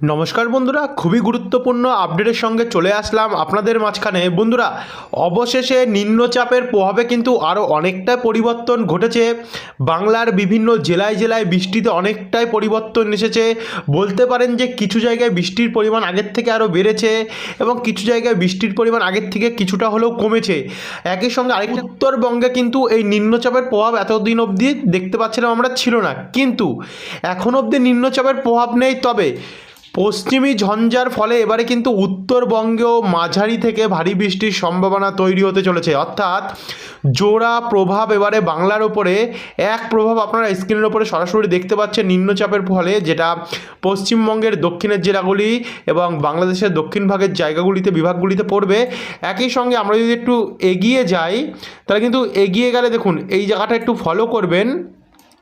নমস্কার বন্ধুরা, খুবই গুরুত্বপূর্ণ আপডেটের সঙ্গে চলে আসলাম আপনাদের মাঝখানে। বন্ধুরা, অবশেষে নিম্নচাপের প্রভাবে কিন্তু আরও অনেকটাই পরিবর্তন ঘটেছে। বাংলার বিভিন্ন জেলায় জেলায় বৃষ্টিতে অনেকটাই পরিবর্তন এসেছে। বলতে পারেন যে কিছু জায়গায় বৃষ্টির পরিমাণ আগের থেকে আরও বেড়েছে এবং কিছু জায়গায় বৃষ্টির পরিমাণ আগের থেকে কিছুটা হলেও কমেছে। একই সঙ্গে আরেক উত্তরবঙ্গে কিন্তু এই নিম্নচাপের প্রভাব এতদিন অবধি দেখতে পাচ্ছিলাম আমরা, ছিল না। কিন্তু এখন অবধি নিম্নচাপের প্রভাব নেই। তবে পশ্চিমী ঝঞ্ঝার ফলে এবারে কিন্তু উত্তরবঙ্গেও মাঝারি থেকে ভারী বৃষ্টির সম্ভাবনা তৈরি হতে চলেছে। অর্থাৎ জোড়া প্রভাব এবারে বাংলার ওপরে এক প্রভাব আপনারা স্ক্রিনের ওপরে সরাসরি দেখতে পাচ্ছেন নিম্নচাপের ফলে, যেটা পশ্চিমবঙ্গের দক্ষিণের জেলাগুলি এবং বাংলাদেশের দক্ষিণ ভাগের জায়গাগুলিতে, বিভাগগুলিতে পড়বে। একই সঙ্গে আমরা যদি একটু এগিয়ে যাই, তাহলে কিন্তু এগিয়ে গেলে দেখুন, এই জায়গাটা একটু ফলো করবেন।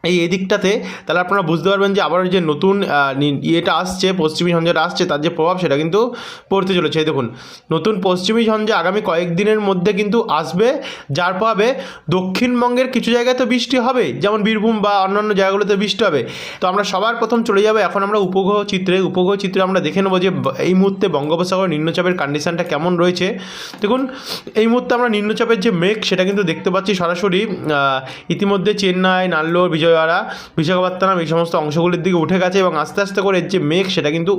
এই এদিকটাতে তাহলে আপনারা বুঝতে পারবেন যে আবার যে নতুন ইয়েটা আসছে, পশ্চিমী ঝঞ্ঝাটা আসছে, তার যে প্রভাব সেটা কিন্তু পড়তে চলেছে। দেখুন, নতুন পশ্চিমী ঝঞ্ঝা আগামী কয়েকদিনের মধ্যে কিন্তু আসবে। যার প্রভাবে দক্ষিণবঙ্গের কিছু জায়গায় তো বৃষ্টি হবে যেমন বীরভূম বা অন্যান্য জায়গাগুলোতে বৃষ্টি হবে। তো আমরা সবার প্রথম চলে যাব, এখন আমরা উপগ্রহ চিত্রে উপগ্রহ চিত্রে আমরা দেখে নেব যে এই মুহূর্তে বঙ্গোপসাগর নিম্নচাপের কন্ডিশনটা কেমন রয়েছে। দেখুন, এই মুহূর্তে আমরা নিম্নচাপের যে মেঘ, সেটা কিন্তু দেখতে পাচ্ছি সরাসরি ইতিমধ্যে চেন্নাই, নাল্লোর বিজয়ওয়াড়া, বিশাখাপত্তনম এই সমস্ত অংশগুলির দিকে উঠে গেছে এবং আস্তে আস্তে করে যে মেঘ সেটা কিন্তু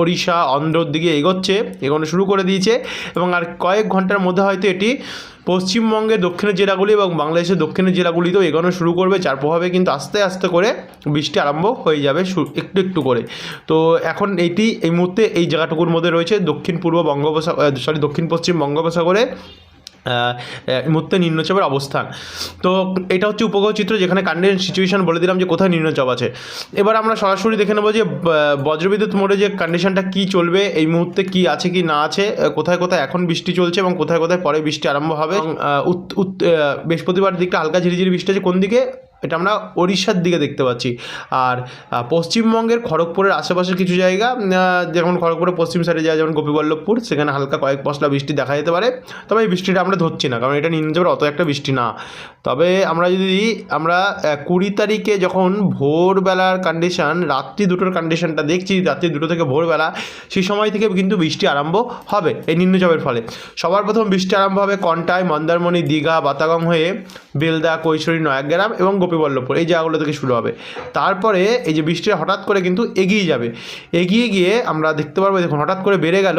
ওড়িশা, অন্ধ্রর দিকে এগোচ্ছে, এগোনো শুরু করে দিয়েছে এবং আর কয়েক ঘণ্টার মধ্যে হয়তো এটি পশ্চিমবঙ্গের দক্ষিণের জেলাগুলি এবং বাংলাদেশের দক্ষিণের জেলাগুলিতেও এগোনো শুরু করবে, যার প্রভাবে কিন্তু আস্তে আস্তে করে বৃষ্টি আরম্ভ হয়ে যাবে একটু একটু করে। তো এখন এটি এই মুহূর্তে এই জায়গাটুকুর মধ্যে রয়েছে দক্ষিণ পূর্ব বঙ্গোপসাগর সরি দক্ষিণ পশ্চিম বঙ্গোপসাগরে। মুহূর্তে নিম্নচাপের অবস্থান। তো এটা হচ্ছে উপগ্রহ চিত্র যেখানে কান্ডেন্ট সিচুয়েশন বলে দিলাম যে কোথায় নিম্নচাপ আছে। এবার আমরা সরাসরি দেখে নেব যে বজ্রবিদ্যুৎ মোড়ে যে কন্ডিশনটা কি চলবে, এই মুহূর্তে কি আছে কি না আছে কোথায় কোথায় এখন বৃষ্টি চলছে এবং কোথায় কোথায় পরে বৃষ্টি আরম্ভ হবে। বৃহস্পতিবার দিকটা হালকা ঝিরিঝিরি বৃষ্টি আছে কোন দিকে? এটা আমরা ওড়িশার দিকে দেখতে পাচ্ছি। আর পশ্চিমবঙ্গের খড়গপুরের আশেপাশের কিছু জায়গা যেমন খড়গপুরের পশ্চিম সাইডে যায় যেমন গোপীবল্লভপুর, সেখানে হালকা কয়েক পশলা বৃষ্টি দেখা যেতে পারে। তবে এই বৃষ্টিটা আমরা ধরছি না, কারণ এটা নিম্নচাপের অত একটা বৃষ্টি না। তবে আমরা যদি আমরা কুড়ি তারিখে যখন ভোরবেলার কন্ডিশন রাত্রি দুটোর কন্ডিশনটা দেখছি, রাত্রি দুটো থেকে ভোরবেলা, সেই সময় থেকে কিন্তু বৃষ্টি আরম্ভ হবে এই নিম্নচাপের ফলে। সবার প্রথম বৃষ্টি আরম্ভ হবে কন্টায়, মন্দারমণি, দীঘা বাতাগং হয়ে বেলদা, কৈশোরী, নয়াগ্রাম এবং গোপীবল্লভপুর, এই জায়গাগুলো থেকে শুরু হবে। তারপরে এই যে বৃষ্টিটা হঠাৎ করে কিন্তু এগিয়ে যাবে। এগিয়ে গিয়ে আমরা দেখতে পারব, দেখুন, হঠাৎ করে বেড়ে গেল।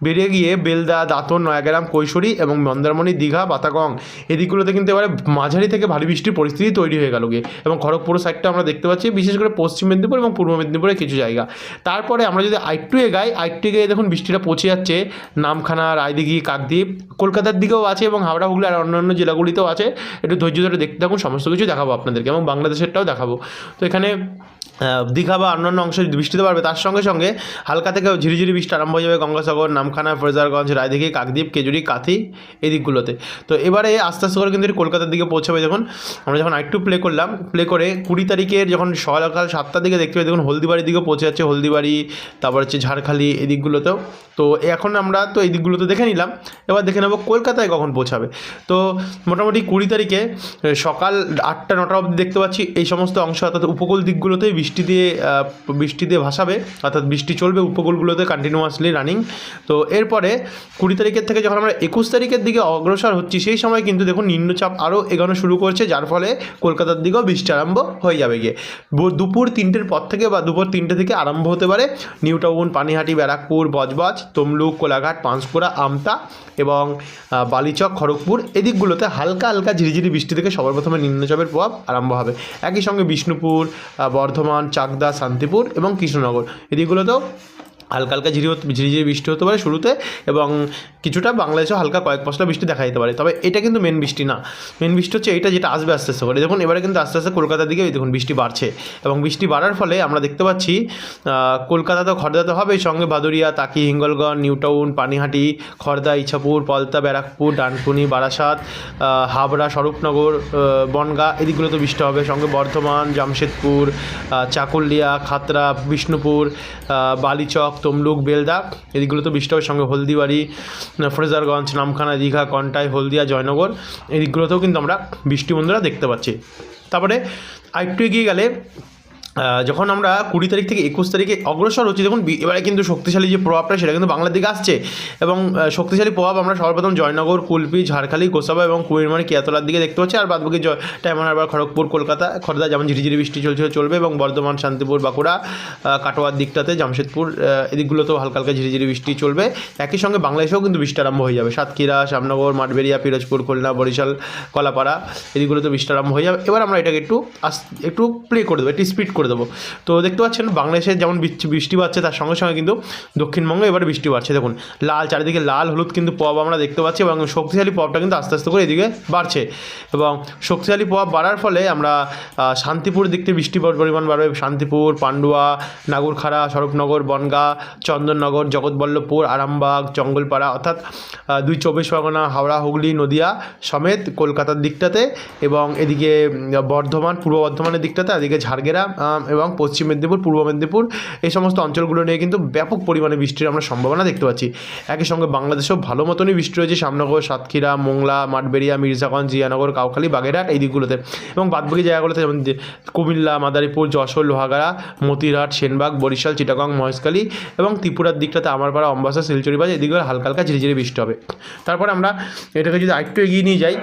বেড়ে গিয়ে বেলদা, দাঁতন, নয়াগ্রাম, কৈশোরী এবং মন্দারমণি, দীঘা, বাতাগং এদিকগুলোতে কিন্তু এবারে মাঝারি থেকে ভারী বৃষ্টির পরিস্থিতি তৈরি হয়ে গেল গিয়ে। এবং খড়গপুর সাইডটা আমরা দেখতে পাচ্ছি, বিশেষ করে পশ্চিম মেদিনীপুর এবং পূর্ব মেদিনীপুরের কিছু জায়গা। তারপরে আমরা যদি আইট্টু এগাই আইট্টু এগিয়ে দেখুন বৃষ্টিটা পচে যাচ্ছে নামখানা, রায়দিঘি, কাকদ্বীপ, কলকাতার দিকেও আছে এবং হাওড়া, হুগলি আর অন্যান্য জেলাগুলিতেও আছে। একটু ধৈর্য ধরে দেখতে থাকুন, সমস্ত কিছু দেখাবো আপনাদেরকে এবং বাংলাদেশেরটাও দেখাবো। তো এখানে দীঘা বা অন্যান্য অংশে বৃষ্টিতে পারবে তার সঙ্গে সঙ্গে হালকা থেকে ঝিরিঝিরি বৃষ্টি আরম্ভ হয়ে যাবে গঙ্গাসাগর, নামখানা, ফ্রেজারগঞ্জ, রায়দিঘি, কাকদ্বীপ, কেজুরি, কাথি এই দিকগুলোতে। তো এবারে আস্তে আস্তে করে কিন্তু কলকাতার দিকে পৌঁছাবে। যখন আমরা যখন আরেকটু প্লে করলাম প্লে করে কুড়ি তারিখের যখন সকাল সাতটার দিকে দেখতে পাই, দেখুন হলদিবাড়ির দিকেও পৌঁছে যাচ্ছে হলদিবাড়ি, তারপর হচ্ছে ঝাড়খালি এই দিকগুলোতেও। তো এখন আমরা তো এই দিকগুলোতে দেখে নিলাম, এবার দেখে নেব কলকাতায় কখন পৌঁছাবে। তো মোটামুটি কুড়ি তারিখে সকাল আটটা, নটা অবধি দেখতে পাচ্ছি, এই সমস্ত অংশ অর্থাৎ উপকূল দিকগুলোতেই বৃষ্টি দিয়ে বৃষ্টি দিয়ে ভাসাবে অর্থাৎ বৃষ্টি চলবে উপকূলগুলোতে কন্টিনিউয়াসলি রানিং তো এরপরে কুড়ি তারিখের থেকে যখন আমরা একুশ তারিখের দিকে অগ্রসর হচ্ছি সেই সময় কিন্তু দেখুন নিম্নচাপ আরও এগোনো শুরু করছে যার ফলে কলকাতার দিকেও বৃষ্টি আরম্ভ হয়ে যাবে গিয়ে। দুপুর তিনটের পর থেকে বা দুপুর তিনটে থেকে আরম্ভ হতে পারে নিউ টাউন পানিহাটি ব্যারাকপুর বজবজ তমলুক কোলাঘাট পাঁশকুড়া আমতা এবং বালিচক খড়গপুর। এদিকগুলোতে হালকা হালকা ঝিরিঝিরি বৃষ্টি থেকে সবার প্রথমে নিম্নচাপের প্রভাব আরম্ভ হবে। একই সঙ্গে বিষ্ণুপুর আহ, বর্ধমান চাকদা শান্তিপুর এবং কৃষ্ণনগর। এদিকগুলোতেও হালকা হালকা ঝিরি হতে- ঝিরিঝিরি বৃষ্টি হতে পারে শুরুতে এবং কিছুটা বাংলাদেশেও হালকা কয়েক পশলা বৃষ্টি দেখা যেতে পারে। তবে এটা কিন্তু মেন বৃষ্টি না। মেন বৃষ্টি হচ্ছে এটা যেটা আসবে আস্তে আস্তে করে। দেখুন, এবারে কিন্তু আস্তে আস্তে কলকাতার দিকে দেখুন বৃষ্টি বাড়ছে এবং বৃষ্টি বাড়ার ফলে আমরা দেখতে পাচ্ছি কলকাতা তো খড়দা তো হবেই। সঙ্গে ভাদুরিয়া, তাকি, হিঙ্গলগঞ্জ, নিউটাউন, পানিহাটি খড়দা ইছাপুর, পলতা, ব্যারাকপুর, ডানকুনি, বারাসাত হাবড়া, স্বরূপনগর বনগাঁ এদিকগুলোতে বৃষ্টি হবে। সঙ্গে বর্ধমান, জামশেদপুর চাকুলিয়া, খাতরা, বিষ্ণুপুর বালিচক তমলুক, বেলদা, এদিকগুলোতে বৃষ্টি হবে সঙ্গে হলদিবাড়ি, ফরেজারগঞ্জ, নামখানা, দীঘা, কন্টাই, হলদিয়া, জয়নগর, এদিকগুলোতেও কিন্তু আমরা বৃষ্টি বন্ধুরা দেখতে পাচ্ছি। তারপরে আরেকটু এগিয়ে গেলে যখন আমরা কুড়ি তারিখ থেকে একুশ তারিখে অগ্রসর হচ্ছি, দেখুন এবারে কিন্তু শক্তিশালী যে প্রভাবটা, সেটা কিন্তু বাংলার দিকে আসছে। এবং শক্তিশালী প্রভাব আমরা সর্বপ্রথম জয়নগর, কুলপি, ঝাড়খালি, গোসাবা এবং কুমিরমারি কেয়াতলার দিকে দেখতে পাচ্ছি। আর বাদবাকি জয় টাইমান আবার খড়গপুর, কলকাতা খড়দা যেমন ঝিরিঝিরি বৃষ্টি চলছে, চলবে এবং বর্ধমান, শান্তিপুর, বাঁকুড়া কাটোয়ার দিকটাতে জামশেদপুর এদিকগুলোতেও হালকা হালকা ঝিরিঝিরি বৃষ্টি চলবে। একই সঙ্গে বাংলাদেশেও কিন্তু বৃষ্টি আরম্ভ হয়ে যাবে। সাতক্ষীরা, শ্যামনগর, মাঠবেরিয়া, পিরোজপুর, খুলনা, বরিশাল, কলাপাড়া এদিকগুলোতে বৃষ্টি আরম্ভ হয়ে যাবে। এবার আমরা এটাকে একটু আস, একটু প্লে করে দেবো, একটু স্পিড করে দেবো। তো দেখতে পাচ্ছেন বাংলাদেশে যেমন বৃষ্টি বাড়ছে তার সঙ্গে সঙ্গে কিন্তু দক্ষিণবঙ্গে এবারে বৃষ্টি বাড়ছে। দেখুন লাল চারিদিকে লাল হলুদ কিন্তু প্রভাব আমরা দেখতে পাচ্ছি এবং শক্তিশালী প্রভাবটা কিন্তু আস্তে আস্তে করে এদিকে বাড়ছে। এবং শক্তিশালী প্রভাব বাড়ার ফলে আমরা শান্তিপুর দিক থেকে বৃষ্টি পরিমাণ বাড়বে। শান্তিপুর পান্ডুয়া নাগরখাড়া স্বরূপনগর বনগাঁ চন্দননগর জগৎবল্লভপুর আরামবাগ জঙ্গলপাড়া অর্থাৎ দুই চব্বিশ পরগনা হাওড়া হুগলি নদিয়া সমেত কলকাতার দিকটাতে এবং এদিকে বর্ধমান পূর্ব বর্ধমানের দিকটাতে এদিকে ঝাড়গ্রাম আম, এবং পশ্চিম মেদিনীপুর, পূর্ব মেদিনীপুর এই সমস্ত অঞ্চলগুলো নিয়ে কিন্তু ব্যাপক পরিমাণে বৃষ্টির আমরা সম্ভাবনা দেখতে পাচ্ছি। একই সঙ্গে বাংলাদেশেও ভালো মতনই বৃষ্টি রয়েছে শ্যামনগর সাতক্ষীরা, মোংলা, মাঠবেড়িয়া, মির্জাগঞ্জ, জিয়ানগর, কাউখালী, বাগেরহাট এই দিকগুলোতে। এবং বাদবাকি জায়গাগুলোতে যেমন কুমিল্লা, মাদারীপুর, যশোর, লোহাগাড়া, মতিরহাট, সেনবাগ, বরিশাল, চিটাগং, মহেশখালী এবং ত্রিপুরার দিকটাতে আমারপাড়া, অম্বাসা, শিলচরিবাজ এদিকে হালকা হালকা ঝিরিঝিরি বৃষ্টি হবে। তারপরে আমরা এটাকে যদি আরেকটু এগিয়ে নিয়ে যাই,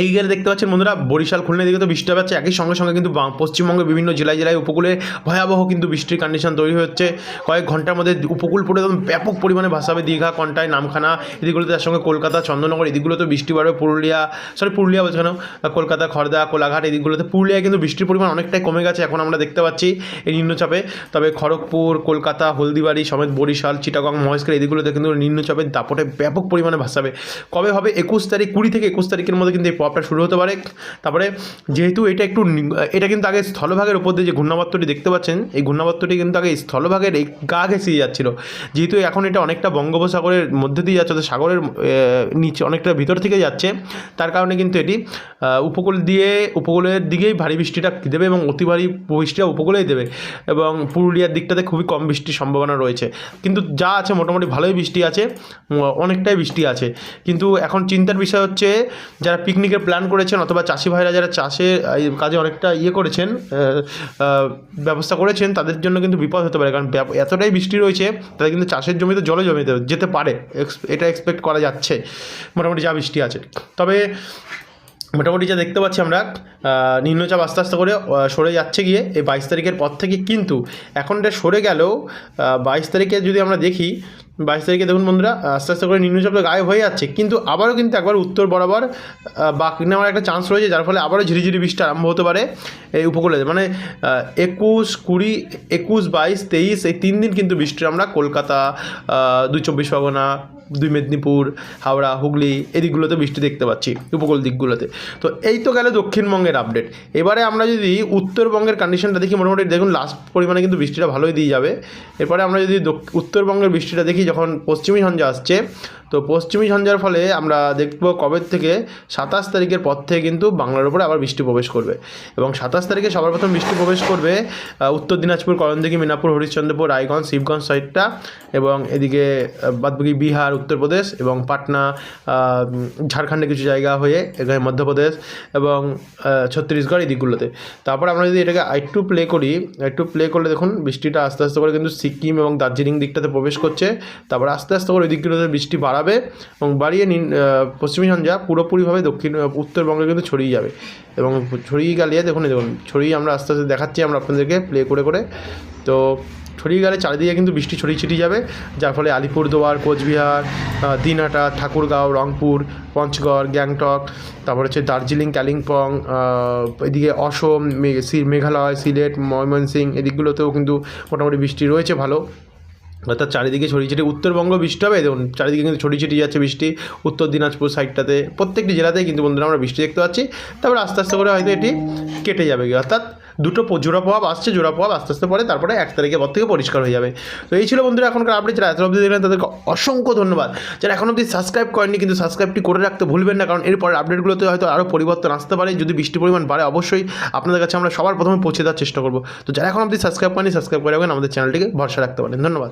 এই গেলে দেখতে পাচ্ছেন বন্ধুরা, বরিশাল, খুলনা দিকে তো বৃষ্টি পাচ্ছে একই সঙ্গে সঙ্গে কিন্তু পশ্চিমবঙ্গের বিভিন্ন জেলায় জেলায় উপকূলে ভয়াবহ কিন্তু বৃষ্টির কন্ডিশন তৈরি হচ্ছে। কয়েক ঘণ্টার মধ্যে উপকূল পুরো একদম ব্যাপক পরিমাণে ভাসাবে দীঘা কন্টায় নামখানা, এদিকগুলোতে তার সঙ্গে কলকাতা চন্দননগর এদিকগুলোতে বৃষ্টি বাড়বে। পুরুলিয়া সরি পুরুলিয়া বলছে কেন? কলকাতা খড়দা কোলাঘাট, এদিকগুলোতে পুরুলিয়ায় কিন্তু বৃষ্টির পরিমাণ অনেকটাই কমে গেছে, এখন আমরা দেখতে পাচ্ছি এই নিম্নচাপে। তবে খড়গপুর, কলকাতা, হলদিবাড়ি সমেত বরিশাল, চিটাগং মহেশখালী এদিকগুলোতে কিন্তু নিম্নচাপের দাপটে ব্যাপক পরিমাণে ভাসাবে। কবে হবে? একুশ তারিখ, কুড়ি থেকে একুশ তারিখের মধ্যে কিন্তু এই প্রভাবটা শুরু হতে পারে। তারপরে যেহেতু এটা একটু এটা কিন্তু আগে স্থলভাগের উপর দিয়ে যে ঘূর্ণাবর্তটি দেখতে পাচ্ছেন, এই ঘূর্ণাবর্তটি কিন্তু আগে স্থলভাগের এই গা ঘেঁষিয়ে যাচ্ছিল। যেহেতু এখন এটা অনেকটা বঙ্গোপসাগরের মধ্যে দিয়ে যাচ্ছে সাগরের নিচে অনেকটা ভিতর থেকে যাচ্ছে, তার কারণে কিন্তু এটি উপকূল দিয়ে, উপকূলের দিকেই ভারী বৃষ্টিটা দেবে এবং অতি ভারী বৃষ্টিটা উপকূলেই দেবে এবং পুরুলিয়ার দিকটাতে খুবই কম বৃষ্টির সম্ভাবনা রয়েছে। কিন্তু যা আছে মোটামুটি ভালোই বৃষ্টি আছে অনেকটাই বৃষ্টি আছে। কিন্তু এখন চিন্তার বিষয় হচ্ছে, যারা পিকনিকের প্ল্যান করেছেন অথবা চাষি ভাইরা যারা এই কাজে অনেকটা ইয়ে করেছেন ব্যবস্থা করেছেন, তাদের জন্য কিন্তু বিপদ হতে পারে। কারণ এতটাই বৃষ্টি রয়েছে, তাদের কিন্তু চাষের জমিতে জলে জমিতে যেতে- পারে। এটা এক্সপেক্ট করা যাচ্ছে। মোটামুটি যা বৃষ্টি আছে। তবে মোটামুটি যা দেখতে পাচ্ছি আমরা নিম্নচাপ আস্তে আস্তে করে সরে যাচ্ছে গিয়ে এই বাইশ তারিখের পর থেকে। কিন্তু এখন এটা সরে গেলেও বাইশ তারিখে যদি আমরা দেখি বাইশ তারিখে দেখুন বন্ধুরা আস্তে আস্তে করে নিম্নচাপটা গায়ে হয়ে যাচ্ছে, কিন্তু আবারও কিন্তু একবার উত্তর বরাবর বাঁক নেওয়ার একটা চান্স রয়েছে, যার ফলে আবারও ঝিরিঝিরি বৃষ্টি আরম্ভ হতে পারে এই উপকূলে। মানে একুশ কুড়ি, একুশ বাইশ, তেইশ, এই তিন দিন কিন্তু বৃষ্টি আমরা কলকাতা দুই চব্বিশ পরগনা দুই মেদিনীপুর, হাওড়া, হুগলি এই দিকগুলোতে বৃষ্টি দেখতে পাচ্ছি, উপকূল দিকগুলোতে। তো এই তো গেলে দক্ষিণবঙ্গের আপডেট এবারে আমরা যদি উত্তরবঙ্গের কন্ডিশনটা দেখি, মোটামুটি দেখুন লাস্ট পরিমাণে কিন্তু বৃষ্টিটা ভালোই দিয়ে যাবে। এরপরে আমরা যদি উত্তরবঙ্গের বৃষ্টিটা দেখি, যখন পশ্চিমী ঝঞ্ঝা আসছে তো পশ্চিমী ঝঞ্ঝার ফলে আমরা দেখব কবে থেকে সাতাশ তারিখের পর থেকে কিন্তু বাংলার উপরে আবার বৃষ্টি প্রবেশ করবে। এবং সাতাশ তারিখে সবার প্রথম বৃষ্টি প্রবেশ করবে উত্তর দিনাজপুর করণদিঘি মিনাপুর হরিশ্চন্দ্রপুর, রায়গঞ্জ, শিবগঞ্জ সাইডটা এবং এদিকে বাদবাকি বিহার, উত্তরপ্রদেশ এবং পাটনা ঝাড়খণ্ডে কিছু জায়গা হয়ে এখানে মধ্যপ্রদেশ এবং ছত্তিশগড় এই দিকগুলোতে। তারপর আমরা যদি এটাকে একটু প্লে করি একটু প্লে করলে দেখুন বৃষ্টিটা আস্তে আস্তে করে কিন্তু সিকিম এবং দার্জিলিং দিকটাতে প্রবেশ করছে। তারপর আস্তে আস্তে করে ওই দিকগুলোতে বৃষ্টি বাড়াবে এবং বাড়িয়ে পশ্চিমী ঝঞ্ঝা পুরোপুরিভাবে দক্ষিণ উত্তরবঙ্গে কিন্তু ছড়িয়ে যাবে। এবং ছড়িয়ে গেলে দেখুন দেখুন, ছড়িয়ে আমরা আস্তে আস্তে দেখাচ্ছি, আমরা আপনাদেরকে প্লে করে করে। তো ছড়িয়ে গেলে চারিদিকে কিন্তু বৃষ্টি ছড়িয়ে ছিটিয়ে যাবে, যার ফলে আলিপুরদুয়ার, কোচবিহার দিনহাটা, ঠাকুরগাঁও, রংপুর, পঞ্চগড়, গ্যাংটক, তারপর হচ্ছে দার্জিলিং, কালিম্পং এদিকে অসম মেঘালয়, সিলেট ময়মনসিং এদিকগুলোতেও কিন্তু মোটামুটি বৃষ্টি রয়েছে ভালো। অর্থাৎ চারিদিকে ছড়িয়ে ছিটিয়ে উত্তরবঙ্গ বৃষ্টি হবে, দেখুন, চারিদিকে কিন্তু ছড়িয়ে ছিটিয়ে যাচ্ছে বৃষ্টি, উত্তর দিনাজপুর সাইডটাতে, প্রত্যেকটি জেলাতেই কিন্তু বন্ধুরা আমরা বৃষ্টি দেখতে পাচ্ছি, তারপরে আস্তে আস্তে করে হয়তো এটি কেটে যাবে। অর্থাৎ দুটো জোড়া প্রভাব আসছে, জোড়া প্রভাব আস্তে আস্তে পরে তারপরে এক তারিখের পর থেকে পরিষ্কার হয়ে যাবে। তো এই ছিল বন্ধুরা এখনকার আপডেট যারা এত অবধি দেখলেন তাদেরকে অসংখ্য ধন্যবাদ। যারা এখন অবধি সাবস্ক্রাইব করেননি কিন্তু সাবস্ক্রাইবটি করে রাখতে ভুলবেন না, কারণ এরপর আপডেটগুলোতে হয়তো আরও পরিবর্তন আসতে পারে, যদি বৃষ্টি পরিমাণ বাড়ে অবশ্যই আপনাদের কাছে আমরা সবার প্রথমে পৌঁছে দেওয়ার চেষ্টা করব। তো যারা এখন অবধি সাবস্ক্রাইব করেনি সাবস্ক্রাইব করে রাখবেন, আমাদের চ্যানেলটিকে ভরসা রাখতে পারেন। ধন্যবাদ।